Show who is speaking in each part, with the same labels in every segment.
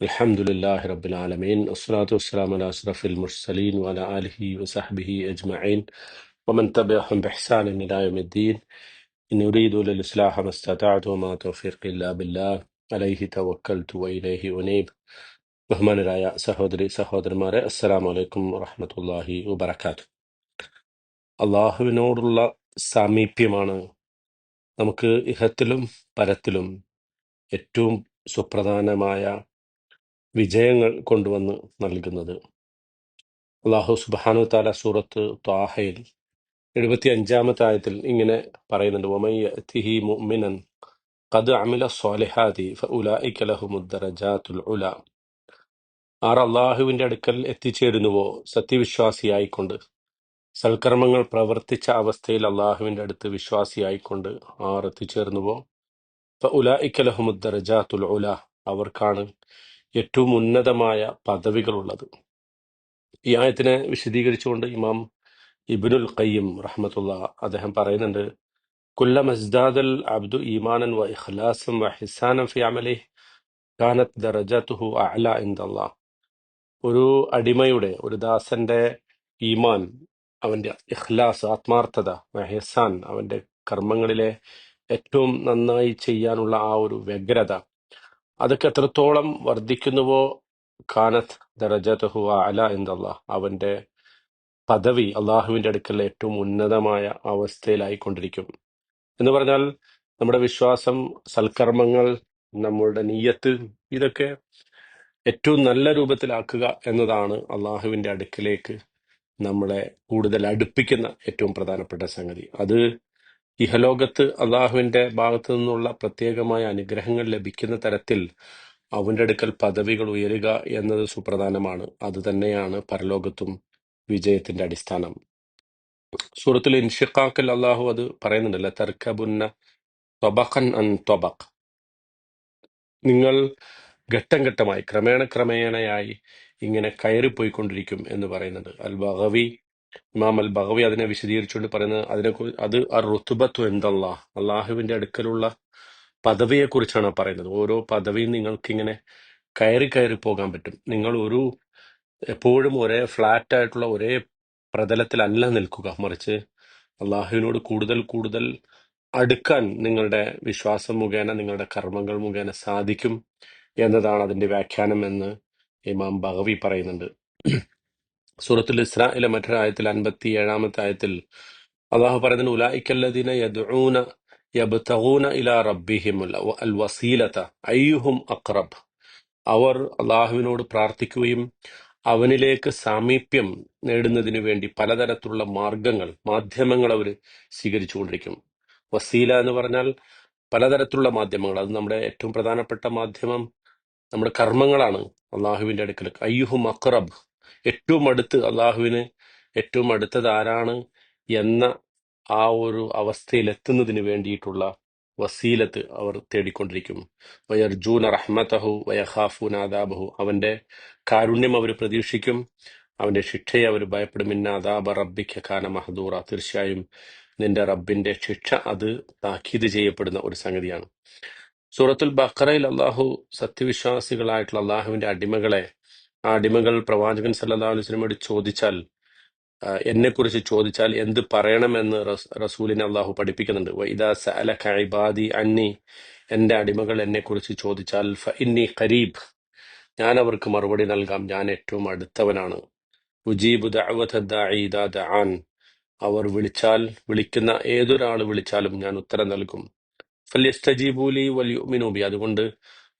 Speaker 1: الحمد لله رب العالمين والصلاة والسلام على أشرف المرسلين وعلى آله وصحبه أجمعين ومن تبعهم بإحسان إلى يوم الدين إن أريد للإصلاح ما استطعت وما توفيقي إلا بالله عليه توكلت وإليه أنيب ബഹുമാനരായ സഹോദരി സഹോദരന്മാരെ അസ്സലാമു അലൈക്കും വറഹ്മത്തുള്ളാഹി വബറകാത്തു അള്ളാഹുവിനോടുള്ള സാമീപ്യമാണ് നമുക്ക് ഇഹത്തിലും പരത്തിലും ഏറ്റവും സുപ്രധാനമായ വിജയങ്ങൾ കൊണ്ടുവന്ന് നൽകുന്നത്. അള്ളാഹു സുബാനു താല സൂറത്ത് ത്വാഹയിൽ എഴുപത്തി അഞ്ചാമത്തെ ആയത്തിൽ ഇങ്ങനെ പറയുന്നുണ്ട് ഒമയ്യ തിഹി മുഅ്മിനൻ ഖദ് അമില സ്വാലിഹാതി ദറജാത്തുൽ ഉല. ആർ അള്ളാഹുവിന്റെ അടുക്കൽ എത്തിച്ചേരുന്നുവോ സത്യവിശ്വാസിയായിക്കൊണ്ട്? സൽക്കർമ്മങ്ങൾ പ്രവർത്തിച്ച അവസ്ഥയിൽ അള്ളാഹുവിന്റെ അടുത്ത് വിശ്വാസിയായിക്കൊണ്ട് ആർ എത്തിച്ചേർന്നുവോ? ഫഉലൈക ഉല ദറജാത്തുൽ ഉല അവർക്കാണ് ഏറ്റവും ഉന്നതമായ പദവികളുള്ളത്. ഈ ആയത്തിനെ വിശദീകരിച്ചുകൊണ്ട് ഇമാം ഇബ്നുൽ ഖയ്യിം റഹ്മത്തുള്ള അദ്ദേഹം പറയുന്നുണ്ട് കുല്ല മസ്ദാദൽ അബ്ദു ഈമാനൻ വ ഇഖ്ലാസം വ ഹിസാനം ഫി അമലിഹി കാനത്ത് ദറജത്തുഹു അഅല ഇൻദല്ലാഹ്. ഒരു അടിമയുടെ ഒരു ദാസന്റെ ഈമാൻ അവന്റെ ഇഖ്ലാസ് ആത്മാർത്ഥത മെഹസാൻ ഹിസാൻ അവന്റെ കർമ്മങ്ങളിലെ ഏറ്റവും നന്നായി ചെയ്യാനുള്ള ആ ഒരു വ്യഗ്രത അതൊക്കെ എത്രത്തോളം വർദ്ധിക്കുന്നുവോ കാനത്ത് ദറജതഹു അല ഇൻദല്ലാഹ്. അവന്റെ പദവി അള്ളാഹുവിന്റെ അടുക്കൽ ഏറ്റവും ഉന്നതമായ അവസ്ഥയിലായിക്കൊണ്ടിരിക്കും. എന്ന് പറഞ്ഞാൽ നമ്മുടെ വിശ്വാസം സൽക്കർമ്മങ്ങൾ നമ്മളുടെ നീയത്ത് ഇതൊക്കെ ഏറ്റവും നല്ല രൂപത്തിലാക്കുക എന്നതാണ് അള്ളാഹുവിന്റെ അടുക്കിലേക്ക് നമ്മളെ കൂടുതൽ അടുപ്പിക്കുന്ന ഏറ്റവും പ്രധാനപ്പെട്ട സംഗതി. അത് ഇഹലോകത്ത് അള്ളാഹുവിന്റെ ഭാഗത്തു നിന്നുള്ള പ്രത്യേകമായ അനുഗ്രഹങ്ങൾ ലഭിക്കുന്ന തരത്തിൽ അവന്റെ അടുക്കൽ പദവികൾ ഉയരുക എന്നത് സുപ്രധാനമാണ്. അത് തന്നെയാണ് പരലോകത്തും വിജയത്തിന്റെ അടിസ്ഥാനം. സൂറത്തുൽ ഇൻഷിഖാക്കിൽ അള്ളാഹു അത് പറയുന്നുണ്ടല്ലോ തർക്കബുന്ന ത്വബഖൻ അൻ ത്വബഖ് നിങ്ങൾ ഘട്ടം ഘട്ടമായി ക്രമേണ ക്രമേണയായി ഇങ്ങനെ കയറിപ്പോയിക്കൊണ്ടിരിക്കും എന്ന് പറയുന്നുണ്ട്. അൽ ബഗവി ഇമാം അൽ ബഗവി അതിനെ വിശദീകരിച്ചുകൊണ്ട് പറയുന്നത് അതിനെ അത് അർ റുത്തുബത്തു എന്തല്ലാ. അള്ളാഹുവിന്റെ അടുക്കലുള്ള പദവിയെ കുറിച്ചാണ് പറയുന്നത്. ഓരോ പദവിയും നിങ്ങൾക്ക് ഇങ്ങനെ കയറി കയറി പോകാൻ പറ്റും. നിങ്ങൾ ഒരു എപ്പോഴും ഒരേ ഫ്ലാറ്റ് ആയിട്ടുള്ള ഒരേ പ്രതലത്തിലല്ല നിൽക്കുക. മറിച്ച് അള്ളാഹുവിനോട് കൂടുതൽ കൂടുതൽ അടുക്കാൻ നിങ്ങളുടെ വിശ്വാസം മുഖേന നിങ്ങളുടെ കർമ്മങ്ങൾ മുഖേന സാധിക്കും എന്നതാണ് അതിന്റെ വ്യാഖ്യാനം എന്ന് ഇമാം ബഹവി പറയുന്നുണ്ട്. സൂറത്തുൽ ഇസ്രായിലെ മറ്റൊരു ആയത്തിൽ അൻപത്തി ഏഴാമത്തെ ആയത്തിൽ അള്ളാഹു പറയുന്നത് ഉലായിക്കല്ലദീന യദ്ഊന യബ്തഗൂന ഇലാ റബ്ബിഹിം അൽ വസീലത അയ്യുഹും അക്രബ് അവർ അള്ളാഹുവിനോട് പ്രാർത്ഥിക്കുകയും അവനിലേക്ക് സാമീപ്യം നേടുന്നതിന് വേണ്ടി പലതരത്തിലുള്ള മാർഗങ്ങൾ മാധ്യമങ്ങൾ അവർ സ്വീകരിച്ചുകൊണ്ടിരിക്കും. വസീല എന്ന് പറഞ്ഞാൽ പലതരത്തിലുള്ള മാധ്യമങ്ങൾ അത് നമ്മുടെ ഏറ്റവും പ്രധാനപ്പെട്ട മാധ്യമം നമ്മുടെ കർമ്മങ്ങളാണ് അള്ളാഹുവിന്റെ അടുക്കൽ. അയ്യുഹും അക്റബ് ഏറ്റവും അടുത്ത് അള്ളാഹുവിന് ഏറ്റവും അടുത്തത് ആരാണ് എന്ന ആ ഒരു അവസ്ഥയിലെത്തുന്നതിന് വേണ്ടിയിട്ടുള്ള വസീലത്ത് അവർ തേടിക്കൊണ്ടിരിക്കും വയർജൂന റഹ്മത്തഹു വയഖാഫൂൻ ആദാബഹു അവന്റെ കാരുണ്യം അവർ പ്രതീക്ഷിക്കും. അവന്റെ ശിക്ഷയെ അവർ ഭയപ്പെടും. ഇന്ന അദാബ റബ്ബിക്ക കാന മഹദൂറ. തീർച്ചയായും നിന്റെ റബ്ബിന്റെ ശിക്ഷ അത് താക്കീത് ചെയ്യപ്പെടുന്ന ഒരു സംഗതിയാണ്. സൂറത്തുൽ ബഖറയിൽ അള്ളാഹു സത്യവിശ്വാസികളായിട്ടുള്ള അള്ളാഹുവിന്റെ അടിമകളെ ആ അടിമകൾ പ്രവാചകൻ സല്ലല്ലാഹു അലൈഹി ചോദിച്ചാൽ എന്നെ കുറിച്ച് ചോദിച്ചാൽ എന്ത് പറയണമെന്ന് റസ്- റസൂലിനെ അള്ളാഹു പഠിപ്പിക്കുന്നുണ്ട്. വൈദാ സഅലക ഇബാദി അന്നി എന്റെ അടിമകൾ എന്നെ കുറിച്ച് ചോദിച്ചാൽ ഫ ഇന്നി ഖരീബ് ഞാൻ അവർക്ക് മറുപടി നൽകാം. ഞാൻ ഏറ്റവും അടുത്തവനാണ്. ഉജീബു അവർ വിളിച്ചാൽ വിളിക്കുന്ന ഏതൊരാൾ വിളിച്ചാലും ഞാൻ ഉത്തരം നൽകും. ഫല്യസ്തജീബൂലി വലിയ ബി. അതുകൊണ്ട്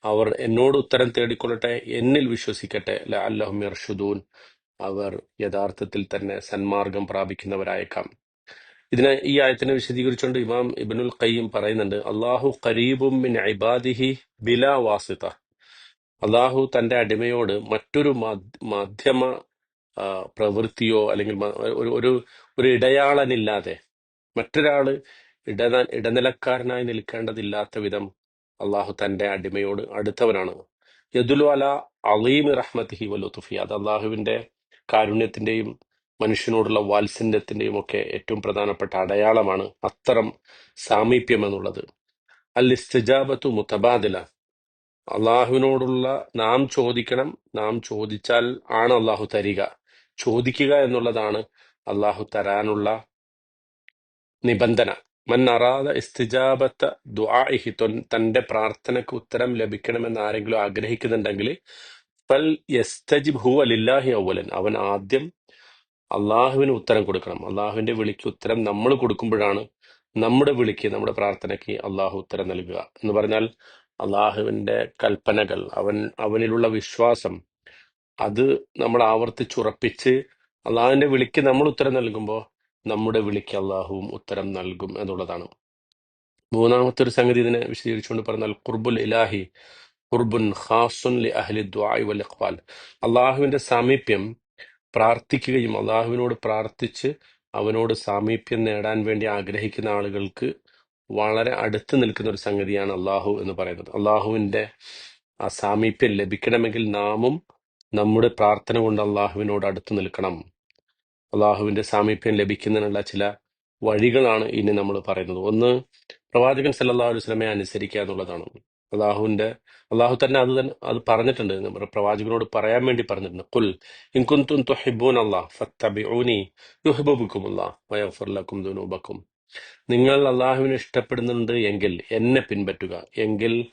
Speaker 1: അവർ എന്നോട് ഉത്തരം തേടിക്കൊള്ളട്ടെ എന്നിൽ വിശ്വസിക്കട്ടെ. ലഅല്ലഹും യർഷുദൂൻ. അവർ യഥാർത്ഥത്തിൽ തന്നെ സന്മാർഗം പ്രാപിക്കുന്നവരായേക്കാം. ഇതിനെ ഈ ആയത്തിനെ വിശദീകരിച്ചുകൊണ്ട് ഇമാം ഇബ്നുൽ ഖയ്യിം പറയുന്നുണ്ട് അള്ളാഹു കരീബും മിൻ ഇബാദിഹി വാസിത. അള്ളാഹു തന്റെ അടിമയോട് മറ്റൊരു മാധ്യ- മാധ്യമ പ്രവൃത്തിയോ അല്ലെങ്കിൽ ഒരു ഒരു ഇടയാളനില്ലാതെ മറ്റൊരാൾ ഇടന ഇടനിലക്കാരനായി നിൽക്കേണ്ടതില്ലാത്ത വിധം അള്ളാഹു തന്റെ അടിമയോട് അടുത്തവനാണ്. യദുലു അല അലീം റഹ്മത്തിഹി വലുത്തുഫി അത് അള്ളാഹുവിന്റെ കാരുണ്യത്തിന്റെയും മനുഷ്യനോടുള്ള വാത്സല്യത്തിന്റെയും ഒക്കെ ഏറ്റവും പ്രധാനപ്പെട്ട അടയാളമാണ് അത്തരം സാമീപ്യം എന്നുള്ളത്. അൽ ഇസ്തിജാബത്തു മുത്തബാദില അള്ളാഹുവിനോടുള്ള നാം ചോദിക്കണം നാം ചോദിച്ചാൽ ആണ് അള്ളാഹു തരിക. ചോദിക്കുക എന്നുള്ളതാണ് അള്ളാഹു തരാനുള്ള നിബന്ധന. മൻ അറാദ ഇസ്തിജാബത്ത ദുആഇഹി തൊൻ- തന്റെ പ്രാർത്ഥനയ്ക്ക് ഉത്തരം ലഭിക്കണമെന്ന് ആരെങ്കിലും ആഗ്രഹിക്കുന്നുണ്ടെങ്കിൽ ഫൽ യസ്തജിബ് ഹുവ ലില്ലാഹി അവലൻ അവൻ ആദ്യം അള്ളാഹുവിന് ഉത്തരം കൊടുക്കണം. അള്ളാഹുവിന്റെ വിളിക്ക് ഉത്തരം നമ്മൾ കൊടുക്കുമ്പോഴാണ് നമ്മുടെ വിളിക്ക് നമ്മുടെ പ്രാർത്ഥനയ്ക്ക് അള്ളാഹു ഉത്തരം നൽകുക. എന്ന് പറഞ്ഞാൽ അള്ളാഹുവിന്റെ കൽപ്പനകൾ അവൻ അവനിലുള്ള വിശ്വാസം അത് നമ്മൾ ആവർത്തിച്ചുറപ്പിച്ച് അള്ളാഹുവിന്റെ വിളിക്ക് നമ്മൾ ഉത്തരം നൽകുമ്പോൾ നമ്മുടെ വിളിക്ക് അള്ളാഹുവും ഉത്തരം നൽകും എന്നുള്ളതാണ്. മൂന്നാമത്തെ ഒരു സംഗതി ഇതിനെ വിശദീകരിച്ചുകൊണ്ട് പറഞ്ഞാൽ ഖുർബുൽ ഇലാഹി ഖുർബുൻ ഖാസുൻ ലി അഹ്ലി ദുആഇ വൽ ഇഖ്ബാൽ. അള്ളാഹുവിന്റെ സാമീപ്യം പ്രാർത്ഥിക്കുകയും അള്ളാഹുവിനോട് പ്രാർത്ഥിച്ച് അവനോട് സാമീപ്യം നേടാൻ വേണ്ടി ആഗ്രഹിക്കുന്ന ആളുകൾക്ക് വളരെ അടുത്ത് നിൽക്കുന്ന ഒരു സംഗതിയാണ് അള്ളാഹു എന്ന് പറയുന്നത്. അള്ളാഹുവിന്റെ ആ സാമീപ്യം ലഭിക്കണമെങ്കിൽ നാമും നമ്മുടെ പ്രാർത്ഥന കൊണ്ട് അള്ളാഹുവിനോട് അടുത്ത് നിൽക്കണം. അള്ളാഹുവിന്റെ സാമീപ്യം ലഭിക്കുന്നതിനുള്ള ചില വഴികളാണ് ഇനി നമ്മൾ പറയുന്നത്. ഒന്ന് പ്രവാചകൻ സല്ലല്ലാഹു അലൈഹി വസല്ലമയെ അനുസരിക്കുക എന്നുള്ളതാണ്. അള്ളാഹുവിന്റെ അള്ളാഹു തന്നെ അത് തന്നെ അത് പറഞ്ഞിട്ടുണ്ട്. നമ്മുടെ പ്രവാചകനോട് പറയാൻ വേണ്ടി പറഞ്ഞിട്ടുണ്ട്. കുൽ ഇൻ കുൻതും തുഹിബ്ബൂന അല്ലാഹ് ഫത്തബിഊനി യുഹിബ്ബുക്കുമുല്ലാഹ് വയഗ്ഫിർ ലക്കും ദുനൂബക്കും. നിങ്ങൾ അള്ളാഹുവിനെ ഇഷ്ടപ്പെടുന്നുണ്ട് എങ്കിൽ എന്നെ പിൻപറ്റുക. എങ്കിൽ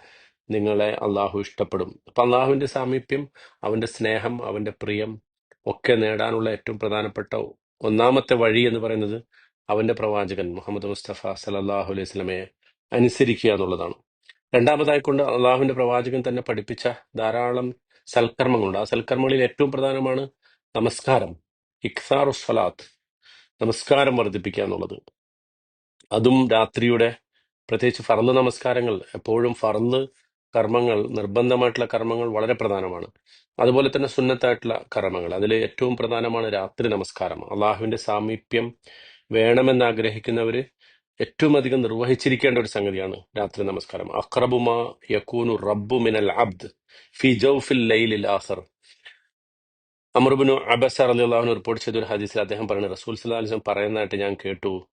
Speaker 1: നിങ്ങളെ അള്ളാഹു ഇഷ്ടപ്പെടും. അപ്പൊ അള്ളാഹുവിന്റെ സാമീപ്യം അവന്റെ സ്നേഹം അവന്റെ പ്രിയം ഒക്കെ നേടാനുള്ള ഏറ്റവും പ്രധാനപ്പെട്ട ഒന്നാമത്തെ വഴി എന്ന് പറയുന്നത് അവന്റെ പ്രവാചകൻ മുഹമ്മദ് മുസ്തഫ സലല്ലാഹു അലൈഹി സ്വലമയെ അനുസരിക്കുക എന്നുള്ളതാണ്. രണ്ടാമതായിക്കൊണ്ട് അള്ളാഹുവിന്റെ പ്രവാചകൻ തന്നെ പഠിപ്പിച്ച ധാരാളം സൽക്കർമ്മങ്ങളുണ്ട്. ആ സൽക്കർമ്മങ്ങളിൽ ഏറ്റവും പ്രധാനമാണ് നമസ്കാരം ഇഖ്സാറു സ്വലാത്ത് നമസ്കാരം വർദ്ധിപ്പിക്കുക എന്നുള്ളത്. അതും രാത്രിയുടെ പ്രത്യേകിച്ച് ഫറന്ന് നമസ്കാരങ്ങൾ എപ്പോഴും ഫർൾ കർമ്മങ്ങൾ നിർബന്ധമായിട്ടുള്ള കർമ്മങ്ങൾ വളരെ പ്രധാനമാണ്. അതുപോലെ തന്നെ സുന്നത്തായിട്ടുള്ള കർമ്മങ്ങൾ. അതിൽ ഏറ്റവും പ്രധാനമാണ് രാത്രി നമസ്കാരം. അള്ളാഹുവിന്റെ സാമീപ്യം വേണമെന്ന് ആഗ്രഹിക്കുന്നവര് ഏറ്റവും അധികം നിർവഹിച്ചിരിക്കേണ്ട ഒരു സംഗതിയാണ് രാത്രി നമസ്കാരം. അക്രബുമാ യക്കൂനു റബ്ബു മിനൽ അബ്ദ് ഫി ജൗഫിൽ ലൈലിൽ ആസർ അമർബിനു അബസ അള്ളാഹുവിന് റിപ്പോർട്ട് ചെയ്ത ഒരു ഹദീസിൽ അദ്ദേഹം പറയുന്നത് റസൂൽ വസല്ലം പറയുന്നതായിട്ട് ഞാൻ കേട്ടു.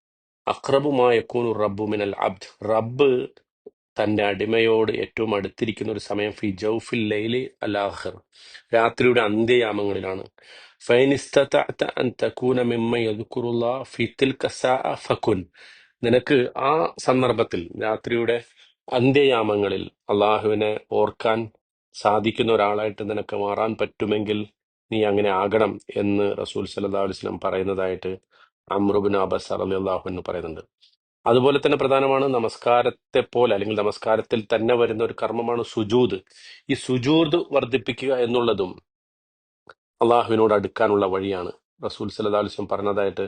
Speaker 1: അക്രബുമാ യക്കൂനു റബ്ബു മിനൽ അബ്ദ്. റബ്ബ് തന്റെ അടിമയോട് ഏറ്റവും അടുത്തിരിക്കുന്ന ഒരു സമയം ഫി ജൗഫിൽ ലൈലി അലാഹർ രാത്രിയുടെ അന്ത്യയാമങ്ങളിലാണ്. അൻ തകൂന മിമ്മ യദ്കുറുല്ലാ നിനക്ക് ആ സന്ദർഭത്തിൽ രാത്രിയുടെ അന്ത്യയാമങ്ങളിൽ അള്ളാഹുവിനെ ഓർക്കാൻ സാധിക്കുന്ന ഒരാളായിട്ട് നിനക്ക് മാറാൻ പറ്റുമെങ്കിൽ നീ അങ്ങനെ ആകണം എന്ന് റസൂൽ സല്ലല്ലാഹു അലൈഹി പറയുന്നതായിട്ട് അമ്രുബിൻ അബസ് റളിയല്ലാഹു അൻഹു പറയുന്നുണ്ട്. അതുപോലെ തന്നെ പ്രധാനമാണ് നമസ്കാരത്തെ പോലെ അല്ലെങ്കിൽ നമസ്കാരത്തിൽ തന്നെ വരുന്ന ഒരു കർമ്മമാണ് സുജൂദ്. ഈ സുജൂദ് വർദ്ധിപ്പിക്കുക എന്നുള്ളതും അള്ളാഹുവിനോട് അടുക്കാനുള്ള വഴിയാണ്. റസൂൽ അലൈഹി പറഞ്ഞതായിട്ട്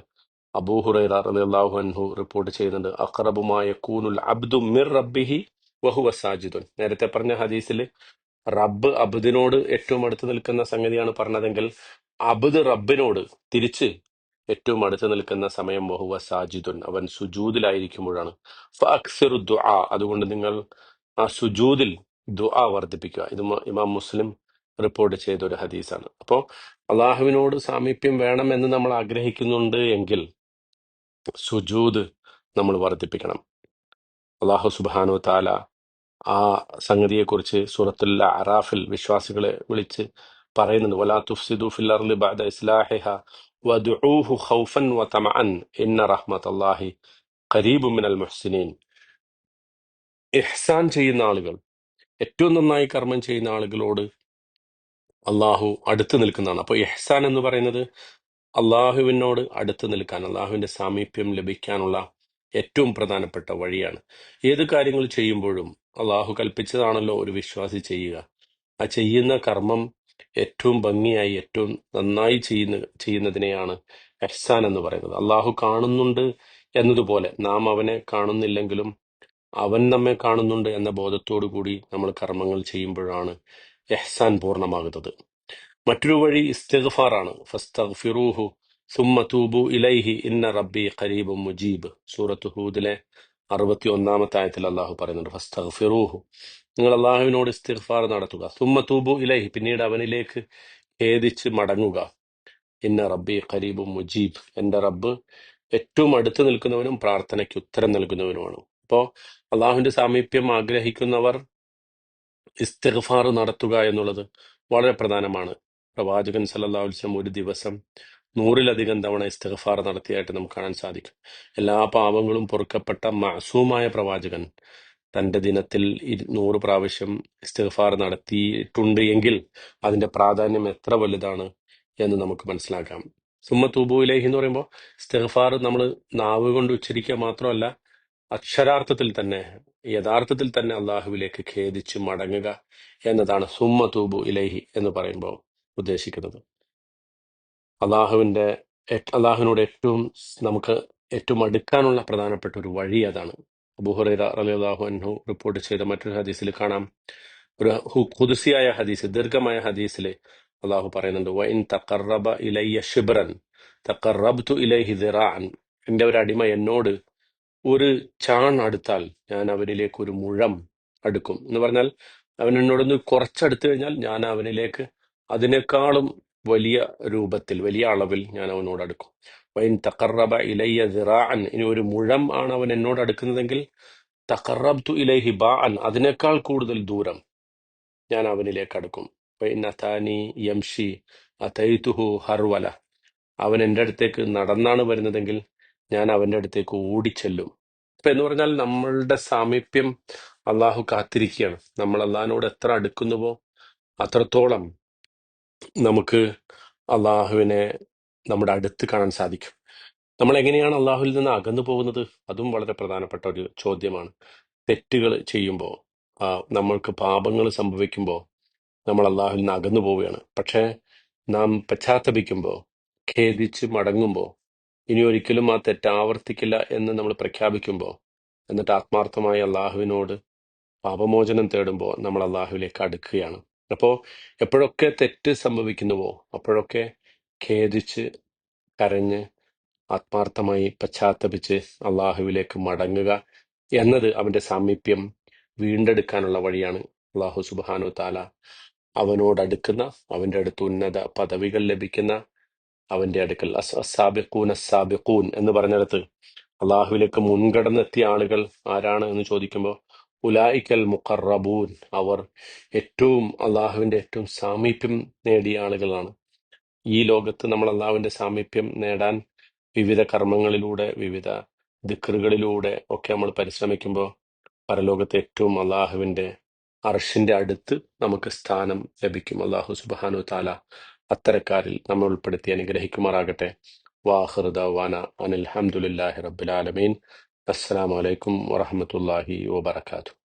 Speaker 1: അബൂഹുറൈറ റളിയല്ലാഹു അൻഹു റിപ്പോർട്ട് ചെയ്യുന്നുണ്ട്. അഖറബുമായ കൂനുൽ അബ്ദു മിർ റബ്ബിഹി വഹുവ സാജിദുൻ. നേരത്തെ പറഞ്ഞ ഹദീസിൽ റബ്ബ് അബ്ദിനോട് ഏറ്റവും അടുത്ത് നിൽക്കുന്ന സംഗതിയാണ് പറഞ്ഞതെങ്കിൽ അബ്ദ് റബ്ബിനോട് തിരിച്ച് ഏറ്റവും അടുത്ത് നിൽക്കുന്ന സമയം വഹുവ സാജിദുൻ. അവൻ സുജൂദിലായിരിക്കുമ്പോഴാണ് ഫഅക്സിറു ദുആ. അതുകൊണ്ട് നിങ്ങൾ ആ സുജൂദിൽ ദുആ വർദ്ധിപ്പിക്കുക. ഇത് ഇമാം മുസ്ലിം റിപ്പോർട്ട് ചെയ്ത ഒരു ഹദീസാണ്. അപ്പോൾ അള്ളാഹുവിനോട് സാമീപ്യം വേണം എന്ന് നമ്മൾ ആഗ്രഹിക്കുന്നുണ്ട് എങ്കിൽ സുജൂദ് നമ്മൾ വർദ്ധിപ്പിക്കണം. അള്ളാഹു സുബാനു താല ആ സംഗതിയെക്കുറിച്ച് സൂറത്തുൽ അറാഫിൽ വിശ്വാസികളെ വിളിച്ച് പറയുന്നുണ്ട്. വലാ തുഫ്സിദു ഫിൽ അർളി ബഅദ ഇസ്ലാഹിഹ വദ്ഉഹു ഖൗഫൻ വതമഅൻ ഇന്ന റഹ്മത്തല്ലാഹി ഖരീബു മിനൽ മുഹ്സിനീൻ ഇഹ്സാൻ ചെയ്യുന്ന ആളുകൾ ഏറ്റവും നന്നായി കർമ്മം ചെയ്യുന്ന ആളുകളോട് അള്ളാഹു അടുത്ത് നിൽക്കുന്നതാണ്. അപ്പോൾ ഇഹ്സാൻ എന്ന് പറയുന്നത് അള്ളാഹുവിനോട് അടുത്ത് നിൽക്കാൻ അള്ളാഹുവിന്റെ സാമീപ്യം ലഭിക്കാനുള്ള ഏറ്റവും പ്രധാനപ്പെട്ട വഴിയാണ്. ഏത് കാര്യങ്ങൾ ചെയ്യുമ്പോഴും അള്ളാഹു കൽപ്പിച്ചതാണല്ലോ ഒരു വിശ്വാസി ചെയ്യുക. ആ ചെയ്യുന്ന കർമ്മം ഏറ്റവും ഭംഗിയായി ഏറ്റവും നന്നായി ചെയ്യുന്ന ചെയ്യുന്നതിനെയാണ് എഹ്സാൻ എന്ന് പറയുന്നത്. അള്ളാഹു കാണുന്നുണ്ട് എന്നതുപോലെ നാം അവനെ കാണുന്നില്ലെങ്കിലും അവൻ നമ്മെ കാണുന്നുണ്ട് എന്ന ബോധത്തോടു കൂടി നമ്മൾ കർമ്മങ്ങൾ ചെയ്യുമ്പോഴാണ് എഹ്സാൻ പൂർണമാകുന്നത്. മറ്റൊരു വഴി ഇസ്തിഗ്ഫാറാണ്. ഫസ്തഗ്ഫിറൂഹു സുമ്മ തൂബു ഇലൈഹി ഇന്ന റബ്ബി ഖരീബും മുജീബ്. സൂറത്ത് ഹൂദിലെ അറുപത്തി ഒന്നാമത്തെ ആയത്തിൽ അള്ളാഹു പറയുന്നുണ്ട് ഫസ്തഗ്ഫിറൂഹു. നിങ്ങൾ അള്ളാഹുവിനോട് ഇസ്തിഗ്ഫാർ നടത്തുക. സുമ്മ തൂബു ഇലൈഹി. പിന്നീട് അവനിലേക്ക് ഖേദിച്ച് മടങ്ങുക. ഇന്ന റബ്ബി ഖരീബും മുജീബ്. എന്റെ റബ്ബ് ഏറ്റവും അടുത്ത് നിൽക്കുന്നവനും പ്രാർത്ഥനയ്ക്ക് ഉത്തരം നൽകുന്നവനുമാണ്. അപ്പോൾ അള്ളാഹുവിന്റെ സാമീപ്യം ആഗ്രഹിക്കുന്നവർ ഇസ്തിഗ്ഫാർ നടത്തുക എന്നുള്ളത് വളരെ പ്രധാനമാണ്. പ്രവാചകൻ സല്ലല്ലാഹു അലൈഹി വസല്ലം ഒരു ദിവസം നൂറിലധികം തവണ ഇസ്തിഗ്ഫാർ നടത്തിയായിട്ട് നമുക്ക് കാണാൻ സാധിക്കും. എല്ലാ പാപങ്ങളും പൊറുക്കപ്പെട്ട മാസൂമായ പ്രവാചകൻ തന്റെ ദിനത്തിൽ ഇരു- നൂറ് പ്രാവശ്യം ഇസ്തിഗ്ഫാർ നടത്തിയിട്ടുണ്ട് എങ്കിൽ അതിന്റെ പ്രാധാന്യം എത്ര വലുതാണ് എന്ന് നമുക്ക് മനസ്സിലാക്കാം. സുമ്മ തൂബുയിലേഹി എന്ന് പറയുമ്പോൾ ഇസ്തിഗ്ഫാർ നമ്മൾ നാവ് കൊണ്ട് ഉച്ചരിക്കുക മാത്രമല്ല അക്ഷരാർത്ഥത്തിൽ തന്നെ യഥാർത്ഥത്തിൽ തന്നെ അള്ളാഹുവിലേക്ക് ഖേദിച്ച് മടങ്ങുക എന്നതാണ് സുമ്മ തൂബു ഇലേഹി എന്ന് പറയുമ്പോൾ ഉദ്ദേശിക്കുന്നത്. അള്ളാഹുവിന്റെ അള്ളാഹുവിനോട് ഏറ്റവും നമുക്ക് ഏറ്റവും അടുക്കാനുള്ള പ്രധാനപ്പെട്ട ഒരു വഴി അതാണ് അബൂഹുറൈറ റളിയല്ലാഹു അൻഹു റിപ്പോർട്ട് ചെയ്ത മറ്റൊരു ഹദീസിൽ കാണാം. ഒരു ഹു- ഹദീസ് ദീർഘമായ ഹദീസിൽ അള്ളാഹു പറയുന്നുണ്ട് തഖറബ ഇലയ്യ ഷിബ്രൻ ഇലൈഹി എന്റെ ഒരു അടിമ എന്നോട് ഒരു ചാൺ അടുത്താൽ ഞാൻ അവനിലേക്ക് ഒരു മുഴം അടുക്കും. എന്ന് പറഞ്ഞാൽ അവൻ എന്നോടൊന്ന് കുറച്ചടുത്തു കഴിഞ്ഞാൽ ഞാൻ അവനിലേക്ക് അതിനേക്കാളും വലിയ രൂപത്തിൽ വലിയ അളവിൽ ഞാൻ അവനോട് അടുക്കും. വൈൻ തക്കറബ ഇലയ്യ ദിറാഅൻ ഇനി ഒരു മുഴം ആണ് അവൻ എന്നോട് അടുക്കുന്നതെങ്കിൽ തക്കറബ് തു ഇലൈഹി ബാഅൻ അതിനേക്കാൾ കൂടുതൽ ദൂരം ഞാൻ അവനിലേക്ക് അടുക്കും. വൈൻ അതാനി യംഷി അതൈതുഹു ഹർവല. അവൻ എന്റെ അടുത്തേക്ക് നടന്നാണ് വരുന്നതെങ്കിൽ ഞാൻ അവന്റെ അടുത്തേക്ക് ഓടിച്ചെല്ലും. ഇപ്പൊ എന്ന് പറഞ്ഞാൽ നമ്മളുടെ സാമീപ്യം അള്ളാഹു കാത്തിരിക്കുകയാണ്. നമ്മൾ അള്ളാഹിനോട് എത്ര അടുക്കുന്നുവോ അത്രത്തോളം നമുക്ക് അള്ളാഹുവിനെ നമ്മുടെ അടുത്ത് കാണാൻ സാധിക്കും. നമ്മൾ എങ്ങനെയാണ് അള്ളാഹുവിൽ നിന്ന് അകന്നു പോകുന്നത്? അതും വളരെ പ്രധാനപ്പെട്ട ഒരു ചോദ്യമാണ്. തെറ്റുകൾ ചെയ്യുമ്പോൾ നമ്മൾക്ക് പാപങ്ങൾ സംഭവിക്കുമ്പോൾ നമ്മൾ അള്ളാഹുവിൽ നിന്ന് അകന്നു പോവുകയാണ്. പക്ഷേ നാം പശ്ചാത്തപിക്കുമ്പോൾ ഖേദിച്ച് മടങ്ങുമ്പോൾ ഇനി ഒരിക്കലും ആ തെറ്റ് ആവർത്തിക്കില്ല എന്ന് നമ്മൾ പ്രഖ്യാപിക്കുമ്പോൾ എന്നിട്ട് ആത്മാർത്ഥമായി അള്ളാഹുവിനോട് പാപമോചനം തേടുമ്പോൾ നമ്മൾ അള്ളാഹുവിലേക്ക് അടുക്കുകയാണ്. അപ്പോൾ എപ്പോഴൊക്കെ തെറ്റ് സംഭവിക്കുന്നുവോ? അപ്പോഴൊക്കെ ഖേദിച്ച് കരഞ്ഞ് ആത്മാർത്ഥമായി പശ്ചാത്തപിച്ച് അള്ളാഹുവിലേക്ക് മടങ്ങുക എന്നത് അവന്റെ സാമീപ്യം വീണ്ടെടുക്കാനുള്ള വഴിയാണ് അള്ളാഹു സുബാനു താല അവനോടടുക്കുന്ന അവന്റെ അടുത്ത് ഉന്നത പദവികൾ ലഭിക്കുന്ന അവന്റെ അടുക്കൽ അസ് അസാബിഖൂൻ അസാബിഖൂൻ എന്ന് പറഞ്ഞിടത്ത് അള്ളാഹുവിലേക്ക് മുൻകടന്നെത്തിയ ആളുകൾ ആരാണ് എന്ന് ചോദിക്കുമ്പോൾ ഉലായിക്കൽ മുഖർറബൂൻ അവർ ഏറ്റവും അള്ളാഹുവിന്റെ ഏറ്റവും സാമീപ്യം നേടിയ ആളുകളാണ്. ഈ ലോകത്ത് നമ്മൾ അള്ളാഹുവിന്റെ സാമീപ്യം നേടാൻ വിവിധ കർമ്മങ്ങളിലൂടെ വിവിധ ദിക്റുകളിലൂടെ ഒക്കെ നമ്മൾ പരിശ്രമിക്കുമ്പോൾ പരലോകത്ത് ഏറ്റവും അള്ളാഹുവിന്റെ അർഷിന്റെ അടുത്ത് നമുക്ക് സ്ഥാനം ലഭിക്കും. അള്ളാഹു സുബാനു താല അത്തരക്കാരിൽ നമ്മൾ ഉൾപ്പെടുത്തി അനുഗ്രഹിക്കുമാറാകട്ടെ. വാഹൃദാന അനിൽഹമുല്ലാഹി അഹമ്മദില്ലാഹി അസ്സാം വലൈക്കും വറഹമത്തല്ലാഹി വബർക്കാത്തു